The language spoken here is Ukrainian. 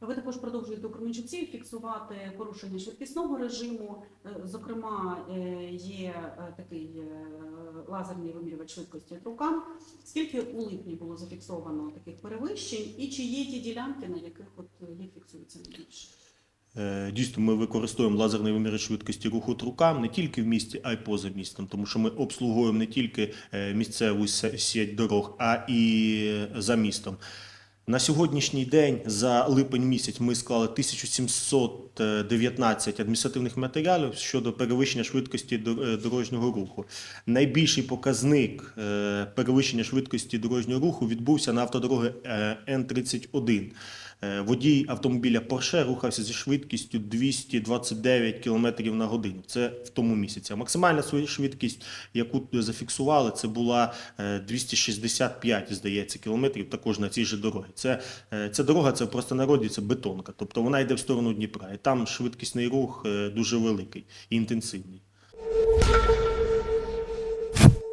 Ви також продовжуєте у Кременчуці фіксувати порушення швидкісного режиму. Е, Зокрема, е, є е, такий лазерний вимірювач швидкості рукам. Скільки у липні було зафіксовано таких перевищень, і чи є ті ділянки, на яких от їх фіксується найбільше? Дійсно, ми використовуємо лазерний вимір швидкості руху рукам не тільки в місті, а й поза містом, тому що ми обслуговуємо не тільки місцеву сеть дорог, а і за містом. На сьогоднішній день за липень місяць ми склали 1719 адміністративних матеріалів щодо перевищення швидкості е, дорожнього руху. Найбільший показник е, перевищення швидкості дорожнього руху відбувся на автодороги е, Н-31. Е, Водій автомобіля Porsche рухався зі швидкістю 229 км на годину. Це в тому місяці. А максимальна швидкість, яку зафіксували, це була е, 265, здається, кілометрів також на цій же дорогі. Це е, ця дорога, це в простонароді це бетонка. Тобто вона йде в сторону Дніпра, і там швидкісний рух е, дуже великий і інтенсивний.